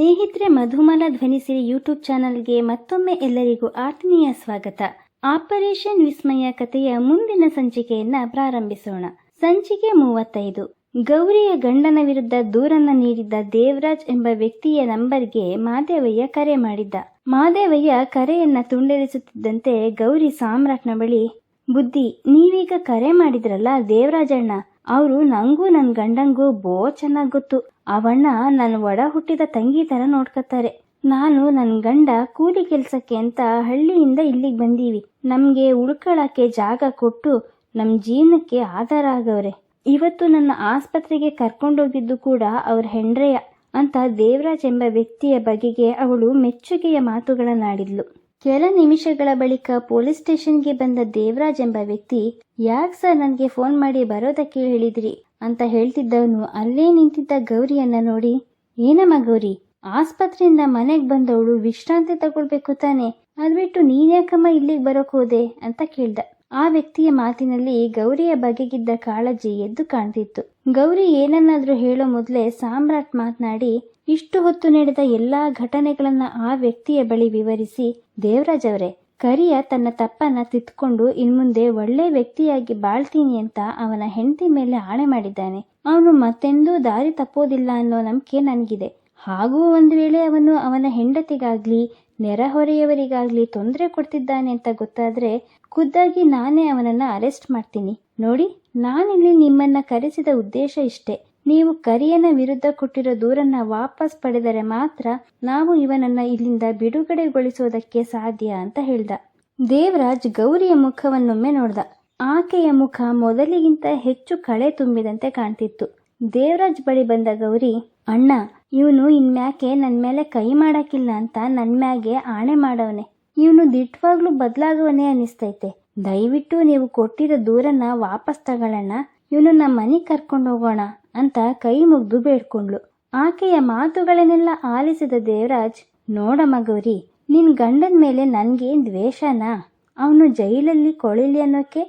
ಸ್ನೇಹಿತರೆ, ಮಧುಮಲ ಧ್ವನಿಸಿರಿ ಯೂಟ್ಯೂಬ್ ಚಾನಲ್ಗೆ ಮತ್ತೊಮ್ಮೆ ಎಲ್ಲರಿಗೂ ಆತ್ಮೀಯ ಸ್ವಾಗತ. ಆಪರೇಷನ್ ವಿಸ್ಮಯ ಕಥೆಯ ಮುಂದಿನ ಸಂಚಿಕೆಯನ್ನ ಪ್ರಾರಂಭಿಸೋಣ. ಸಂಚಿಕೆ ಮೂವತ್ತೈದು. ಗೌರಿಯ ಗಂಡನ ವಿರುದ್ಧ ದೂರನ್ನ ನೀಡಿದ್ದ ದೇವರಾಜ್ ಎಂಬ ವ್ಯಕ್ತಿಯ ನಂಬರ್ಗೆ ಮಾದೇವಯ್ಯ ಕರೆ ಮಾಡಿದ್ದ. ಮಾದೇವಯ್ಯ ಕರೆಯನ್ನ ತುಂಡರಿಸುತ್ತಿದ್ದಂತೆ ಗೌರಿ ಸಾಮ್ರಾಟ್ನ ಬಳಿ, ಬುದ್ಧಿ, ನೀವೀಗ ಕರೆ ಮಾಡಿದ್ರಲ್ಲ ದೇವರಾಜಣ್ಣ, ಅವರು ನಂಗೂ ನನ್ನ ಗಂಡಂಗೂ ಬೋ ಚೆನ್ನಾಗ್ ಗೊತ್ತು. ಅವಣ್ಣ ನನ್ನ ಒಡ ಹುಟ್ಟಿದ ತಂಗಿ ತರ ನೋಡ್ಕತ್ತಾರೆ. ನಾನು ನನ್ನ ಗಂಡ ಕೂಲಿ ಕೆಲ್ಸಕ್ಕೆ ಅಂತ ಹಳ್ಳಿಯಿಂದ ಇಲ್ಲಿಗೆ ಬಂದೀವಿ. ನಮ್ಗೆ ಉಳ್ಕೊಳಕ್ಕೆ ಜಾಗ ಕೊಟ್ಟು ನಮ್ ಜೀವನಕ್ಕೆ ಆಧಾರ ಆಗವ್ರೆ. ಇವತ್ತು ನನ್ನ ಆಸ್ಪತ್ರೆಗೆ ಕರ್ಕೊಂಡೋಗಿದ್ದು ಕೂಡ ಅವ್ರ ಹೆಂಡ್ರೆಯ ಅಂತ ದೇವರಾಜ್ ಎಂಬ ವ್ಯಕ್ತಿಯ ಬಗೆಗೆ ಅವಳು ಮೆಚ್ಚುಗೆಯ ಮಾತುಗಳನ್ನಾಡಿದ್ಲು ಕೆಲ ನಿಮಿಷಗಳ ಬಳಿಕ ಪೊಲೀಸ್ ಸ್ಟೇಷನ್ಗೆ ಬಂದ ದೇವರಾಜ್ ಎಂಬ ವ್ಯಕ್ತಿ, ಯಾಕೆ ಸರ್ ನನಗೆ ಫೋನ್ ಮಾಡಿ ಬರೋದಕ್ಕೆ ಹೇಳಿದ್ರಿ? ಅಂತ ಹೇಳ್ತಿದ್ದವನು, ಅಲ್ಲೇ ನಿಂತಿದ್ದ ಗೌರಿಯನ್ನ ನೋಡಿ, ಏನಮ್ಮ ಗೌರಿ, ಆಸ್ಪತ್ರೆಯಿಂದ ಮನೆಗೆ ಬಂದವಳು ವಿಶ್ರಾಂತಿ ತಗೊಳ್ಬೇಕು ತಾನೆ ಅದ್ಬಿಟ್ಟು ನೀನ್ಯಾಕಮ್ಮ ಇಲ್ಲಿಗೆ ಬರೋಕ್ ಹೋದೆ ಅಂತ ಕೇಳ್ದ. ಆ ವ್ಯಕ್ತಿಯ ಮಾತಿನಲ್ಲಿ ಗೌರಿಯ ಬಗೆಗಿದ್ದ ಕಾಳಜಿ ಎದ್ದು ಕಾಣ್ತಿತ್ತು. ಗೌರಿ ಏನನ್ನಾದ್ರೂ ಹೇಳೋ ಮೊದಲೇ ಸಾಮ್ರಾಟ್ ಮಾತನಾಡಿ, ಇಷ್ಟು ಹೊತ್ತು ನಡೆದ ಎಲ್ಲಾ ಘಟನೆಗಳನ್ನ ಆ ವ್ಯಕ್ತಿಯ ಬಳಿ ವಿವರಿಸಿ, ದೇವರಾಜ್ ಅವರೇ ಕರಿಯ ತನ್ನ ತಪ್ಪನ್ನ ತಿತ್ಕೊಂಡು ಇನ್ಮುಂದೆ ಒಳ್ಳೆ ವ್ಯಕ್ತಿಯಾಗಿ ಬಾಳ್ತೀನಿ ಅಂತ ಅವನ ಹೆಂಡತಿ ಮೇಲೆ ಆಣೆ ಮಾಡಿದ್ದಾನೆ. ಅವನು ಮತ್ತೆಂದೂ ದಾರಿ ತಪ್ಪೋದಿಲ್ಲ ಅನ್ನೋ ನಂಬಿಕೆ ನನಗಿದೆ. ಹಾಗೂ ಒಂದು ವೇಳೆ ಅವನು ಅವನ ಹೆಂಡತಿಗಾಗ್ಲಿ, ನೆರೆಹೊರೆಯವರಿಗಾಗ್ಲಿ ತೊಂದರೆ ಕೊಡ್ತಿದ್ದಾನೆ ಅಂತ ಗೊತ್ತಾದ್ರೆ ಖುದ್ದಾಗಿ ನಾನೇ ಅವನನ್ನ ಅರೆಸ್ಟ್ ಮಾಡ್ತೀನಿ. ನೋಡಿ, ನಾನಿಲ್ಲಿ ನಿಮ್ಮನ್ನ ಕರೆಸಿದ ಉದ್ದೇಶ ಇಷ್ಟೇ. ನೀವು ಕರಿಯನ ವಿರುದ್ಧ ಕೊಟ್ಟಿರೋ ದೂರನ್ನ ವಾಪಸ್ ಪಡೆದರೆ ಮಾತ್ರ ನಾವು ಇವನನ್ನ ಇಲ್ಲಿಂದ ಬಿಡುಗಡೆಗೊಳಿಸೋದಕ್ಕೆ ಸಾಧ್ಯ ಅಂತ ಹೇಳ್ದ. ದೇವರಾಜ್ ಗೌರಿಯ ಮುಖವನ್ನೊಮ್ಮೆ ನೋಡ್ದ. ಆಕೆಯ ಮುಖ ಮೊದಲಿಗಿಂತ ಹೆಚ್ಚು ಕಳೆ ತುಂಬಿದಂತೆ ಕಾಣ್ತಿತ್ತು. ದೇವರಾಜ್ ಬಳಿ ಬಂದ ಗೌರಿ, ಅಣ್ಣ, ಇವನು ಇನ್ಮ್ಯಾಕೆ ನನ್ ಮೇಲೆ ಕೈ ಮಾಡಕ್ಕಿಲ್ಲ ಅಂತ ನನ್ ಮ್ಯಾಗೆ ಆಣೆ ಮಾಡವನೆ. ಇವನು ದಿಟ್ವಾಗ್ಲೂ ಬದಲಾಗವನೇ ಅನಿಸ್ತೈತೆ ದಯವಿಟ್ಟು ನೀವು ಕೊಟ್ಟಿರೋ ದೂರನ್ನ ವಾಪಸ್ ತಗೊಳ್ಳೋಣ ಇವನು ನಮ್ಮ ಮನೆಗೆ ಕರ್ಕೊಂಡು ಹೋಗೋಣ ಅಂತ ಕೈ ಮುಗ್ದು ಬೇಡ್ಕೊಂಡ್ಳು. ಆಕೆಯ ಮಾತುಗಳನ್ನೆಲ್ಲ ಆಲಿಸಿದ ದೇವರಾಜ್, ನೋಡ ಮಗೌರಿ ನಿನ್ ಗಂಡನ ಮೇಲೆ ನನ್ಗೇನ್ ದ್ವೇಷನಾ? ಅವನು ಜೈಲಲ್ಲಿ ಕೊಳಿಲಿ ಅನ್ನೋಕೆ?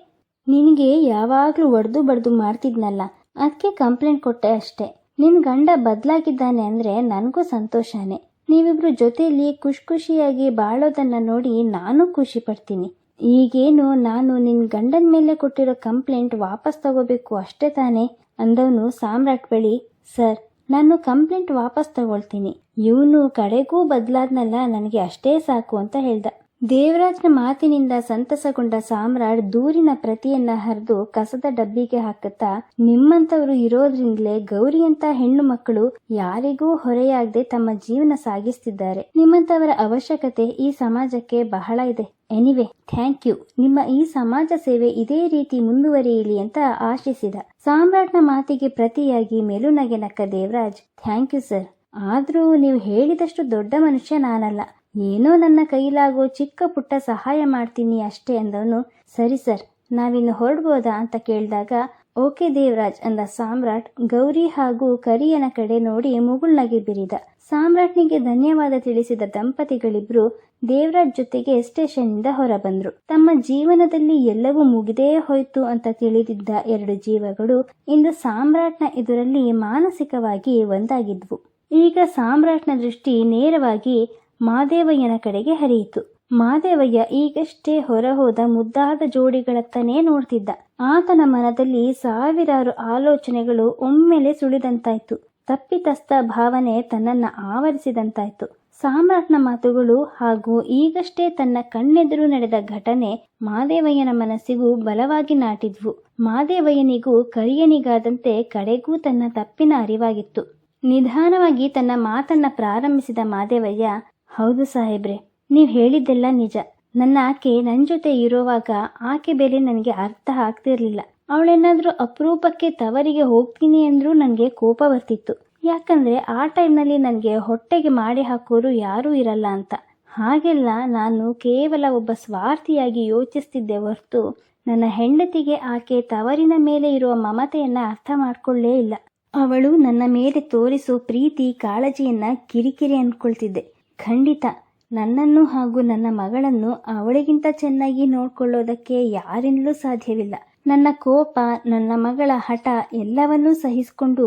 ನಿನಗೆ ಯಾವಾಗ್ಲೂ ಒಡ್ದು ಬಡ್ದು ಮಾಡ್ತಿದ್ನಲ್ಲ ಅದಕ್ಕೆ ಕಂಪ್ಲೇಂಟ್ ಕೊಟ್ಟೆ ಅಷ್ಟೇ. ನಿನ್ ಗಂಡ ಬದಲಾಗಿದ್ದಾನೆ ಅಂದ್ರೆ ನನಗೂ ಸಂತೋಷನೇ. ನೀವಿಬ್ರು ಜೊತೆಯಲ್ಲಿ ಖುಷಿ ಖುಷಿಯಾಗಿ ಬಾಳೋದನ್ನ ನೋಡಿ ನಾನು ಖುಷಿ ಪಡ್ತೀನಿ. ಈಗೇನು ನಾನು ನಿನ್ನ ಗಂಡನ ಮೇಲೆ ಕೊಟ್ಟಿರೋ ಕಂಪ್ಲೇಂಟ್ ವಾಪಸ್ ತಗೋಬೇಕು ಅಷ್ಟೇ ತಾನೇ ಅಂದವನು ಸಾಮ್ರಾಟ್ ಬಳಿ, ಸರ್, ನಾನು ಕಂಪ್ಲೇಂಟ್ ವಾಪಸ್ ತಗೊಳ್ತೀನಿ. ಇವನು ಕಡೆಗೂ ಬದಲಾದ್ನಲ್ಲ, ನನಗೆ ಅಷ್ಟೇ ಸಾಕು, ಅಂತ ಹೇಳ್ದ. ದೇವರಾಜ್ನ ಮಾತಿನಿಂದ ಸಂತಸಗೊಂಡ ಸಾಮ್ರಾಟ್ ದೂರಿನ ಪ್ರತಿಯನ್ನ ಹರಿದು ಕಸದ ಡಬ್ಬಿಗೆ ಹಾಕುತ್ತಾ ನಿಮ್ಮಂತವರು ಇರೋದ್ರಿಂದಲೇ ಗೌರಿಯಂತ ಹೆಣ್ಣು ಮಕ್ಕಳು ಯಾರಿಗೂ ಹೊರೆಯಾಗದೆ ತಮ್ಮ ಜೀವನ ಸಾಗಿಸ್ತಿದ್ದಾರೆ. ನಿಮ್ಮಂತವರ ಅವಶ್ಯಕತೆ ಈ ಸಮಾಜಕ್ಕೆ ಬಹಳ ಇದೆ. ಎನಿವೆ ಥ್ಯಾಂಕ್ ಯು ನಿಮ್ಮ ಈ ಸಮಾಜ ಸೇವೆ ಇದೇ ರೀತಿ ಮುಂದುವರಿಯಲಿ ಅಂತ ಆಶಿಸಿದ ಸಾಮ್ರಾಟ್ನ ಮಾತಿಗೆ ಪ್ರತಿಯಾಗಿ ಮೆಲುನಗೆ ನಕ್ಕ ದೇವರಾಜ್. ಥ್ಯಾಂಕ್ ಯು ಸರ್ ಆದ್ರೂ ನೀವು ಹೇಳಿದಷ್ಟು ದೊಡ್ಡ ಮನುಷ್ಯ ನಾನಲ್ಲ. ಏನೋ ನನ್ನ ಕೈಲಾಗೋ ಚಿಕ್ಕ ಪುಟ್ಟ ಸಹಾಯ ಮಾಡ್ತೀನಿ ಅಷ್ಟೇ ಅಂದವನು. ಸರಿ ಸರ್ ನಾವಿನ್ನು ಹೊರಡ್ಬೋದಾ ಅಂತ ಕೇಳಿದಾಗ ಓಕೆ ದೇವರಾಜ್ ಅಂದ ಸಾಮ್ರಾಟ್ ಗೌರಿ ಹಾಗೂ ಕರಿಯನ ಕಡೆ ನೋಡಿ ಮುಗುಳ್ನಗೆ ಬಿರಿದ. ಸಾಮ್ರಾಟ್ನಿಗೆ ಧನ್ಯವಾದ ತಿಳಿಸಿದ ದಂಪತಿಗಳಿಬ್ರು ದೇವರಾಜ್ ಜೊತೆಗೆ ಸ್ಟೇಷನ್ನಿಂದ ಹೊರಬಂದ್ರು. ತಮ್ಮ ಜೀವನದಲ್ಲಿ ಎಲ್ಲವೂ ಮುಗಿದೇ ಹೋಯ್ತು ಅಂತ ತಿಳಿದಿದ್ದ ಎರಡು ಜೀವಗಳು ಇಂದು ಸಾಮ್ರಾಟ್ನ ಎದುರಲ್ಲಿ ಮಾನಸಿಕವಾಗಿ ಒಂದಾಗಿದ್ವು. ಈಗ ಸಾಮ್ರಾಟ್ನ ದೃಷ್ಟಿ ನೇರವಾಗಿ ಮಾದೇವಯ್ಯನ ಕಡೆಗೆ ಹರಿಯಿತು. ಮಾದೇವಯ್ಯ ಈಗಷ್ಟೇ ಹೊರಹೋದ ಮುದ್ದಾದ ಜೋಡಿಗಳತ್ತನೇ ನೋಡ್ತಿದ್ದ. ಆತನ ಮನದಲ್ಲಿ ಸಾವಿರಾರು ಆಲೋಚನೆಗಳು ಒಮ್ಮೆಲೆ ಸುಳಿದಂತಾಯ್ತು. ತಪ್ಪಿತಸ್ಥ ಭಾವನೆ ತನ್ನನ್ನ ಆವರಿಸಿದಂತಾಯ್ತು. ಸಾಮ್ರಾಟ್ನ ಮಾತುಗಳು ಹಾಗೂ ಈಗಷ್ಟೇ ತನ್ನ ಕಣ್ಣೆದುರು ನಡೆದ ಘಟನೆ ಮಾದೇವಯ್ಯನ ಮನಸ್ಸಿಗೂ ಬಲವಾಗಿ ನಾಟಿದ್ವು. ಮಾದೇವಯ್ಯನಿಗೂ ಕರಿಯನಿಗಾದಂತೆ ಕಡೆಗೂ ತನ್ನ ತಪ್ಪಿನ ಅರಿವಾಗಿತ್ತು. ನಿಧಾನವಾಗಿ ತನ್ನ ಮಾತನ್ನ ಪ್ರಾರಂಭಿಸಿದ ಮಾದೇವಯ್ಯ, ಹೌದು ಸಾಹೇಬ್ರೆ ನೀವು ಹೇಳಿದ್ದೆಲ್ಲ ನಿಜ. ನನ್ನ ಆಕೆ ನನ್ನ ಜೊತೆ ಇರುವಾಗ ಆಕೆ ಬೆಲೆ ನನಗೆ ಅರ್ಥ ಆಗ್ತಿರ್ಲಿಲ್ಲ. ಅವಳೇನಾದ್ರೂ ಅಪರೂಪಕ್ಕೆ ತವರಿಗೆ ಹೋಗ್ತೀನಿ ಅಂದ್ರೂ ನನಗೆ ಕೋಪ ಬರ್ತಿತ್ತು. ಯಾಕಂದ್ರೆ ಆ ಟೈಮ್ನಲ್ಲಿ ನನಗೆ ಹೊಟ್ಟೆಗೆ ಮಾಡಿ ಹಾಕೋರು ಯಾರೂ ಇರಲ್ಲ ಅಂತ. ಹಾಗೆಲ್ಲ ನಾನು ಕೇವಲ ಒಬ್ಬ ಸ್ವಾರ್ಥಿಯಾಗಿ ಯೋಚಿಸ್ತಿದ್ದೆ ಹೊರತು ನನ್ನ ಹೆಂಡತಿಗೆ ಆಕೆ ತವರಿನ ಮೇಲೆ ಇರುವ ಮಮತೆಯನ್ನು ಅರ್ಥ ಮಾಡ್ಕೊಳ್ಳೇ ಇಲ್ಲ. ಅವಳು ನನ್ನ ಮೇಲೆ ತೋರಿಸೋ ಪ್ರೀತಿ, ಕಾಳಜಿಯನ್ನ ಕಿರಿಕಿರಿ ಅನ್ಕೊಳ್ತಿದ್ದೆ. ಖಂಡಿತ. ನನ್ನನ್ನು ಹಾಗೂ ನನ್ನ ಮಗಳನ್ನು ಅವಳಿಗಿಂತ ಚೆನ್ನಾಗಿ ನೋಡ್ಕೊಳ್ಳೋದಕ್ಕೆ ಯಾರಿಂದಲೂ ಸಾಧ್ಯವಿಲ್ಲ. ನನ್ನ ಕೋಪ, ನನ್ನ ಮಗಳ ಹಠ ಎಲ್ಲವನ್ನೂ ಸಹಿಸಿಕೊಂಡು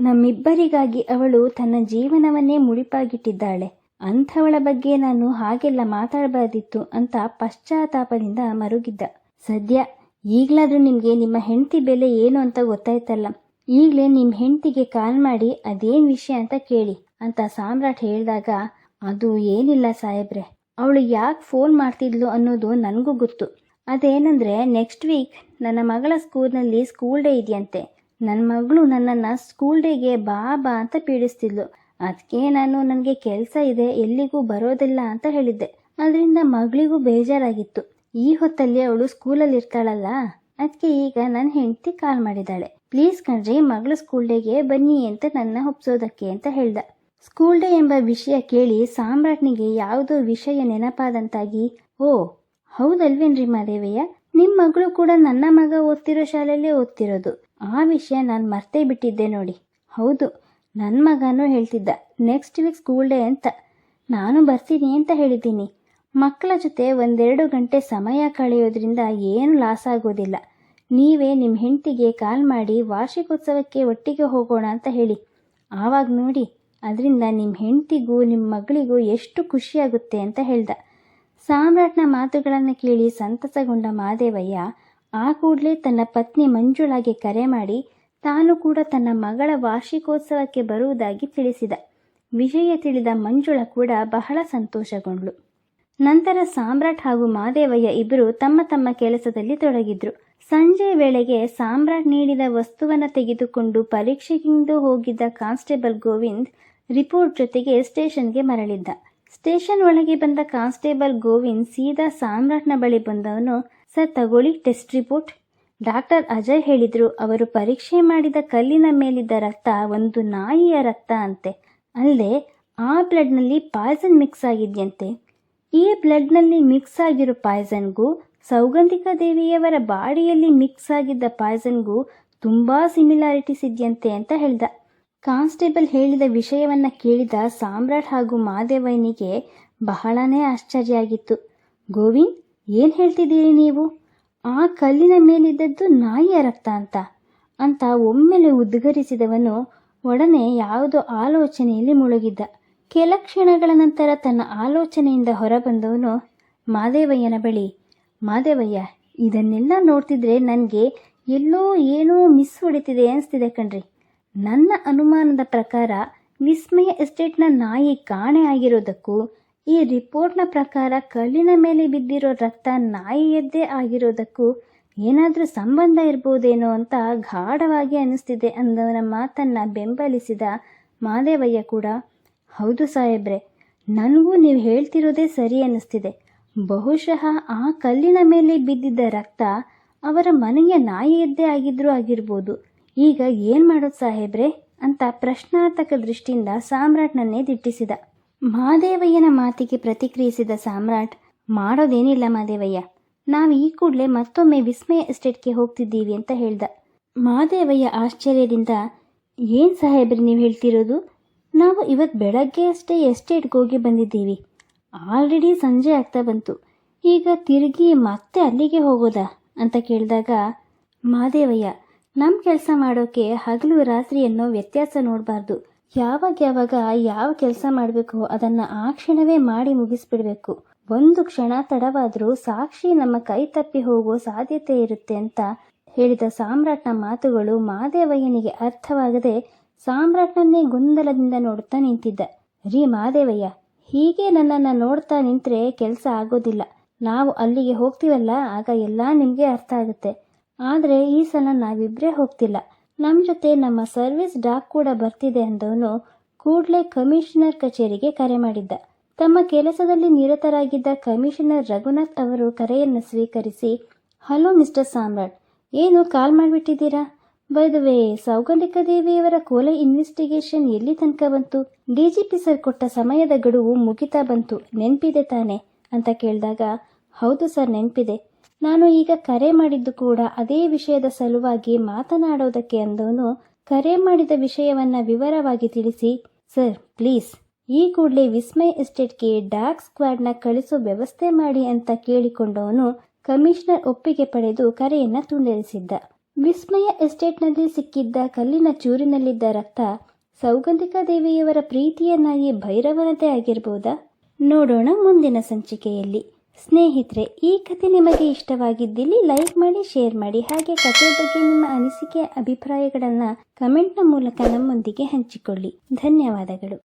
ನಮ್ಮಿಬ್ಬರಿಗಾಗಿ ಅವಳು ತನ್ನ ಜೀವನವನ್ನೇ ಮುಡಿಪಾಗಿಟ್ಟಿದ್ದಾಳೆ. ಅಂಥವಳ ಬಗ್ಗೆ ನಾನು ಹಾಗೆಲ್ಲ ಮಾತಾಡಬಾರ್ದಿತ್ತು ಅಂತ ಪಶ್ಚಾತ್ತಾಪದಿಂದ ಮರುಗಿದ್ದ. ಸದ್ಯ, ಈಗಲಾದರೂ ನಿಮಗೆ ನಿಮ್ಮ ಹೆಂಡತಿ ಬೆಲೆ ಏನು ಅಂತ ಗೊತ್ತಾಯ್ತಲ್ಲ. ಈಗಲೇ ನಿಮ್ಮ ಹೆಂಡತಿಗೆ ಕಾಲ್ ಮಾಡಿ ಅದೇನು ವಿಷಯ ಅಂತ ಕೇಳಿ ಅಂತ ಸಾಮ್ರಾಟ್ ಹೇಳಿದಾಗ ಅದು ಏನಿಲ್ಲ ಸಾಹೇಬ್ರೆ. ಅವಳು ಯಾಕೆ ಫೋನ್ ಮಾಡ್ತಿದ್ಲು ಅನ್ನೋದು ನನಗೂ ಗೊತ್ತು. ಅದೇನಂದ್ರೆ ನೆಕ್ಸ್ಟ್ ವೀಕ್ ನನ್ನ ಮಗಳ ಸ್ಕೂಲ್ನಲ್ಲಿ ಸ್ಕೂಲ್ ಡೇ ಇದೆಯಂತೆ. ನನ್ನ ಮಗಳು ನನ್ನನ್ನು ಸ್ಕೂಲ್ ಡೇಗೆ ಬಾ ಬಾ ಅಂತ ಪೀಡಿಸ್ತಿದ್ಲು. ಅದಕ್ಕೆ ನಾನು ನನಗೆ ಕೆಲಸ ಇದೆ, ಎಲ್ಲಿಗೂ ಬರೋದಿಲ್ಲ ಅಂತ ಹೇಳಿದ್ದೆ. ಅದರಿಂದ ಮಗಳಿಗೂ ಬೇಜಾರಾಗಿತ್ತು. ಈ ಹೊತ್ತಲ್ಲಿ ಅವಳು ಸ್ಕೂಲಲ್ಲಿ ಇರ್ತಾಳಲ್ಲ ಅದಕ್ಕೆ ಈಗ ನನ್ನ ಹೆಂಡತಿ ಕಾಲ್ ಮಾಡಿದ್ದಾಳೆ. ಪ್ಲೀಸ್ ಕಣ್ರಿ, ಮಗಳು ಸ್ಕೂಲ್ ಡೇಗೆ ಬನ್ನಿ ಅಂತ ನನ್ನ ಒಪ್ಸೋದಕ್ಕೆ ಅಂತ ಹೇಳ್ದ. ಸ್ಕೂಲ್ ಡೇ ಎಂಬ ವಿಷಯ ಕೇಳಿ ಸಾಮ್ರಾಟ್ನಿಗೆ ಯಾವುದೋ ವಿಷಯ ನೆನಪಾದಂತಾಗಿ, ಓ, ಹೌದಲ್ವೇನ್ರಿ ಮಾದೇವಯ್ಯ? ನಿಮ್ಮ ಮಗಳು ಕೂಡ ನನ್ನ ಮಗ ಓದ್ತಿರೋ ಶಾಲೆಯಲ್ಲೇ ಓದ್ತಿರೋದು. ಆ ವಿಷಯ ನಾನು ಮರ್ತೇ ಬಿಟ್ಟಿದ್ದೆ ನೋಡಿ. ಹೌದು ನನ್ನ ಮಗನೂ ಹೇಳ್ತಿದ್ದ, ನೆಕ್ಸ್ಟ್ ವೀಕ್ ಸ್ಕೂಲ್ ಡೇ ಅಂತ. ನಾನು ಬರ್ತೀನಿ ಅಂತ ಹೇಳಿದ್ದೀನಿ. ಮಕ್ಕಳ ಜೊತೆ ಒಂದೆರಡು ಗಂಟೆ ಸಮಯ ಕಳೆಯೋದ್ರಿಂದ ಏನು ಲಾಸ್ ಆಗೋದಿಲ್ಲ. ನೀವೇ ನಿಮ್ಮ ಹೆಂಡತಿಗೆ ಕಾಲ್ ಮಾಡಿ ವಾರ್ಷಿಕೋತ್ಸವಕ್ಕೆ ಒಟ್ಟಿಗೆ ಹೋಗೋಣ ಅಂತ ಹೇಳಿ. ಆವಾಗ ನೋಡಿ ಅದರಿಂದ ನಿಮ್ಮ ಹೆಂಡತಿಗೂ ನಿಮ್ಮ ಮಗಳಿಗೂ ಎಷ್ಟು ಖುಷಿಯಾಗುತ್ತೆ ಅಂತ ಹೇಳ್ದ. ಸಾಮ್ರಾಟ್ನ ಮಾತುಗಳನ್ನು ಕೇಳಿ ಸಂತಸಗೊಂಡ ಮಾದೇವಯ್ಯ ಆ ಕೂಡಲೇ ತನ್ನ ಪತ್ನಿ ಮಂಜುಳಾಗೆ ಕರೆ ಮಾಡಿ ತಾನು ಕೂಡ ತನ್ನ ಮಗಳ ವಾರ್ಷಿಕೋತ್ಸವಕ್ಕೆ ಬರುವುದಾಗಿ ತಿಳಿಸಿದ. ವಿಷಯ ತಿಳಿದ ಮಂಜುಳ ಕೂಡ ಬಹಳ ಸಂತೋಷಗೊಂಡ್ಳು. ನಂತರ ಸಾಮ್ರಾಟ್ ಹಾಗೂ ಮಾದೇವಯ್ಯ ಇಬ್ಬರು ತಮ್ಮ ತಮ್ಮ ಕೆಲಸದಲ್ಲಿ ತೊಡಗಿದ್ರು. ಸಂಜೆ ವೇಳೆಗೆ ಸಾಮ್ರಾಟ್ ನೀಡಿದ ವಸ್ತುವನ್ನು ತೆಗೆದುಕೊಂಡು ಪರೀಕ್ಷೆಗಿಂದು ಹೋಗಿದ್ದ ಕಾನ್ಸ್ಟೇಬಲ್ ಗೋವಿಂದ್ ರಿಪೋರ್ಟ್ ಜೊತೆಗೆ ಸ್ಟೇಷನ್ಗೆ ಮರಳಿದ್ದ. ಸ್ಟೇಷನ್ ಒಳಗೆ ಬಂದ ಕಾನ್ಸ್ಟೇಬಲ್ ಗೋವಿಂದ್ ಸೀದಾ ಸಾಮ್ರಾಟ್ನ ಬಳಿ ಬಂದವನು, ಸರ್, ತಗೊಳ್ಳಿ ಟೆಸ್ಟ್ ರಿಪೋರ್ಟ್. ಡಾಕ್ಟರ್ ಅಜಯ್ ಹೇಳಿದ್ರು, ಅವರು ಪರೀಕ್ಷೆ ಮಾಡಿದ ಕಲ್ಲಿನ ಮೇಲಿದ್ದ ರಕ್ತ ಒಂದು ನಾಯಿಯ ರಕ್ತ ಅಂತೆ. ಅಲ್ಲದೆ, ಆ ಬ್ಲಡ್ನಲ್ಲಿ ಪಾಯ್ಸನ್ ಮಿಕ್ಸ್ ಆಗಿದೆಯಂತೆ. ಈ ಬ್ಲಡ್ನಲ್ಲಿ ಮಿಕ್ಸ್ ಆಗಿರೋ ಪಾಯ್ಸನ್ಗೂ, ಸೌಗಂಧಿಕ ದೇವಿಯವರ ಬಾಡಿಯಲ್ಲಿ ಮಿಕ್ಸ್ ಆಗಿದ್ದ ಪಾಯ್ಸನ್ಗೂ ತುಂಬ ಸಿಮಿಲಾರಿಟೀಸ್ ಇದೆಯಂತೆ ಅಂತ ಹೇಳ್ದ. ಕಾನ್ಸ್ಟೇಬಲ್ ಹೇಳಿದ ವಿಷಯವನ್ನ ಕೇಳಿದ ಸಾಮ್ರಾಟ್ ಹಾಗೂ ಮಾದೇವಯ್ಯನಿಗೆ ಬಹಳನೇ ಆಶ್ಚರ್ಯ ಆಗಿತ್ತು. ಗೋವಿಂದ್, ಏನು ಹೇಳ್ತಿದ್ದೀರಿ ನೀವು? ಆ ಕಲ್ಲಿನ ಮೇಲಿದ್ದದ್ದು ನಾಯಿಯ ರಕ್ತ ಅಂತ. ಅಂತ ಒಮ್ಮೆಲೆ ಉದ್ಗರಿಸಿದವನು ಒಡನೆ ಯಾವುದೋ ಆಲೋಚನೆಯಲ್ಲಿ ಮುಳುಗಿದ್ದ. ಕೆಲ ಕ್ಷಣಗಳ ನಂತರ ತನ್ನ ಆಲೋಚನೆಯಿಂದ ಹೊರಬಂದವನು ಮಾದೇವಯ್ಯನ ಬಳಿ ಮಾದೇವಯ್ಯ ಇದನ್ನೆಲ್ಲ ನೋಡ್ತಿದ್ರೆ ನನಗೆ ಎಲ್ಲೋ ಏನೋ ಮಿಸ್ ಹೊಡಿತಿದೆ ಅನಿಸ್ತಿದೆ ಕಣ್ರಿ. ನನ್ನ ಅನುಮಾನದ ಪ್ರಕಾರ ವಿಸ್ಮಯ ಎಸ್ಟೇಟ್ನ ನಾಯಿ ಕಾಣೆ ಆಗಿರೋದಕ್ಕೂ, ಈ ರಿಪೋರ್ಟ್ನ ಪ್ರಕಾರ ಕಲ್ಲಿನ ಮೇಲೆ ಬಿದ್ದಿರೋ ರಕ್ತ ನಾಯಿಯದ್ದೇ ಆಗಿರೋದಕ್ಕೂ ಏನಾದರೂ ಸಂಬಂಧ ಇರ್ಬೋದೇನೋ ಅಂತ ಗಾಢವಾಗಿ ಅನ್ನಿಸ್ತಿದೆ ಅಂದವನ ಮಾತನ್ನು ಬೆಂಬಲಿಸಿದ ಮಾದೇವಯ್ಯ ಕೂಡ, ಹೌದು ಸಾಹೇಬ್ರೆ, ನನಗೂ ನೀವು ಹೇಳ್ತಿರೋದೇ ಸರಿ ಅನ್ನಿಸ್ತಿದೆ ಬಹುಶಃ ಆ ಕಲ್ಲಿನ ಮೇಲೆ ಬಿದ್ದಿದ್ದ ರಕ್ತ ಅವರ ಮನೆಯ ನಾಯಿಯದ್ದೇ ಆಗಿದ್ರೂ ಆಗಿರ್ಬೋದು. ಈಗ ಏನು ಮಾಡೋದು ಸಾಹೇಬ್ರೆ? ಅಂತ ಪ್ರಶ್ನಾರ್ಥಕ ದೃಷ್ಟಿಯಿಂದ ಸಾಮ್ರಾಟ್ನನ್ನೇ ದಿಟ್ಟಿಸಿದ. ಮಾದೇವಯ್ಯನ ಮಾತಿಗೆ ಪ್ರತಿಕ್ರಿಯಿಸಿದ ಸಾಮ್ರಾಟ್, ಮಾಡೋದೇನಿಲ್ಲ ಮಾದೇವಯ್ಯ. ನಾವು ಈ ಕೂಡಲೇ ಮತ್ತೊಮ್ಮೆ ವಿಸ್ಮಯ ಎಸ್ಟೇಟ್ಗೆ ಹೋಗ್ತಿದ್ದೀವಿ ಅಂತ ಹೇಳ್ದ. ಮಾದೇವಯ್ಯ ಆಶ್ಚರ್ಯದಿಂದ, ಏನು ಸಾಹೇಬ್ರೆ ನೀವು ಹೇಳ್ತಿರೋದು? ನಾವು ಇವತ್ತು ಬೆಳಗ್ಗೆ ಅಷ್ಟೇ ಎಸ್ಟೇಟ್ಗೆ ಹೋಗಿ ಬಂದಿದ್ದೀವಿ. ಆಲ್ರೆಡಿ ಸಂಜೆ ಆಗ್ತಾ ಬಂತು. ಈಗ ತಿರುಗಿ ಮತ್ತೆ ಅಲ್ಲಿಗೆ ಹೋಗೋದಾ? ಅಂತ ಕೇಳಿದಾಗ, ಮಾದೇವಯ್ಯ ನಮ್ಮ ಕೆಲಸ ಮಾಡೋಕೆ ಹಗಲು ರಾತ್ರಿ ಅನ್ನೋ ವ್ಯತ್ಯಾಸ ನೋಡಬಾರ್ದು. ಯಾವಾಗ ಯಾವಾಗ ಯಾವ ಕೆಲಸ ಮಾಡಬೇಕು ಅದನ್ನು ಆ ಕ್ಷಣವೇ ಮಾಡಿ ಮುಗಿಸ್ಬಿಡ್ಬೇಕು. ಒಂದು ಕ್ಷಣ ತಡವಾದರೂ ಸಾಕ್ಷಿ ನಮ್ಮ ಕೈ ತಪ್ಪಿ ಹೋಗೋ ಸಾಧ್ಯತೆ ಇರುತ್ತೆ ಅಂತ ಹೇಳಿದ ಸಾಮ್ರಾಟ್ನ ಮಾತುಗಳು ಮಾದೇವಯ್ಯನಿಗೆ ಅರ್ಥವಾಗದೆ ಸಾಮ್ರಾಟ್ನನ್ನೇ ಗೊಂದಲದಿಂದ ನೋಡುತ್ತಾ ನಿಂತಿದ್ದ. ರೀ ಮಾದೇವಯ್ಯ, ಹೀಗೆ ನನ್ನನ್ನು ನೋಡ್ತಾ ನಿಂತರೆ ಕೆಲಸ ಆಗೋದಿಲ್ಲ. ನಾವು ಅಲ್ಲಿಗೆ ಹೋಗ್ತೀವಲ್ಲ, ಆಗ ಎಲ್ಲ ನಿಮಗೆ ಅರ್ಥ ಆಗುತ್ತೆ. ಆದರೆ ಈ ಸಲ ನಾವಿಬ್ಬರೇ ಹೋಗ್ತಿಲ್ಲ. ನಮ್ಮ ಜೊತೆ ನಮ್ಮ ಸರ್ವಿಸ್ ಡಾಕ್ ಕೂಡ ಬರ್ತಿದೆ ಅಂದವನು ಕೂಡಲೇ ಕಮಿಷನರ್ ಕಚೇರಿಗೆ ಕರೆ ಮಾಡಿದ್ದ. ತಮ್ಮ ಕೆಲಸದಲ್ಲಿ ನಿರತರಾಗಿದ್ದ ಕಮಿಷನರ್ ರಘುನಾಥ್ ಅವರು ಕರೆಯನ್ನು ಸ್ವೀಕರಿಸಿ, ಹಲೋ ಮಿಸ್ಟರ್ ಸಾಮ್ರಾಟ್, ಏನು ಕಾಲ್ ಮಾಡಿಬಿಟ್ಟಿದ್ದೀರಾ? ಬೈದುವೆ ಸೌಗಂಧಿಕ ದೇವಿಯವರ ಕೊಲೆ ಇನ್ವೆಸ್ಟಿಗೇಷನ್ ಎಲ್ಲಿ ತನಕ ಬಂತು? ಡಿಜಿಪಿ ಸರ್ ಕೊಟ್ಟ ಸಮಯದ ಗಡುವು ಮುಗಿತಾ ಬಂತು, ನೆನಪಿದೆ ತಾನೆ? ಅಂತ ಕೇಳಿದಾಗ, ಹೌದು ಸರ್, ನೆನಪಿದೆ. ನಾನು ಈಗ ಕರೆ ಮಾಡಿದ್ದು ಕೂಡ ಅದೇ ವಿಷಯದ ಸಲುವಾಗಿ ಮಾತನಾಡೋದಕ್ಕೆ ಅಂದವನು, ಕರೆ ಮಾಡಿದ ವಿಷಯವನ್ನ ವಿವರವಾಗಿ ತಿಳಿಸಿ, ಸರ್, ಪ್ಲೀಸ್, ಈ ಕೂಡಲೇ ವಿಸ್ಮಯ ಎಸ್ಟೇಟ್ಗೆ ಡಾಗ್ ಸ್ಕ್ವಾಡ್ನ ಕಳಿಸೋ ವ್ಯವಸ್ಥೆ ಮಾಡಿ ಅಂತ ಕೇಳಿಕೊಂಡವನು ಕಮಿಷನರ್ ಒಪ್ಪಿಗೆ ಪಡೆದು ಕರೆಯನ್ನ ತುಂಡರಿಸಿದ್ದ. ವಿಸ್ಮಯ ಎಸ್ಟೇಟ್ನಲ್ಲಿ ಸಿಕ್ಕಿದ್ದ ಕಲ್ಲಿನ ಚೂರಿನಲ್ಲಿದ್ದ ರಕ್ತ ಸೌಗಂಧಿಕಾ ದೇವಿಯವರ ಪ್ರೀತಿಯನ್ನಾಗಿ ಭೈರವನತೆ ಆಗಿರ್ಬೋದಾ? ನೋಡೋಣ ಮುಂದಿನ ಸಂಚಿಕೆಯಲ್ಲಿ. ಸ್ನೇಹಿತರೆ, ಈ ಕತೆ ನಿಮಗೆ ಇಷ್ಟವಾಗಿದ್ದಲ್ಲಿ ಲೈಕ್ ಮಾಡಿ, ಶೇರ್ ಮಾಡಿ, ಹಾಗೆ ಕತೆ ಬಗ್ಗೆ ನಿಮ್ಮ ಅನಿಸಿಕೆ, ಅಭಿಪ್ರಾಯಗಳನ್ನು ಕಮೆಂಟ್ನ ಮೂಲಕ ನಮ್ಮೊಂದಿಗೆ ಹಂಚಿಕೊಳ್ಳಿ. ಧನ್ಯವಾದಗಳು.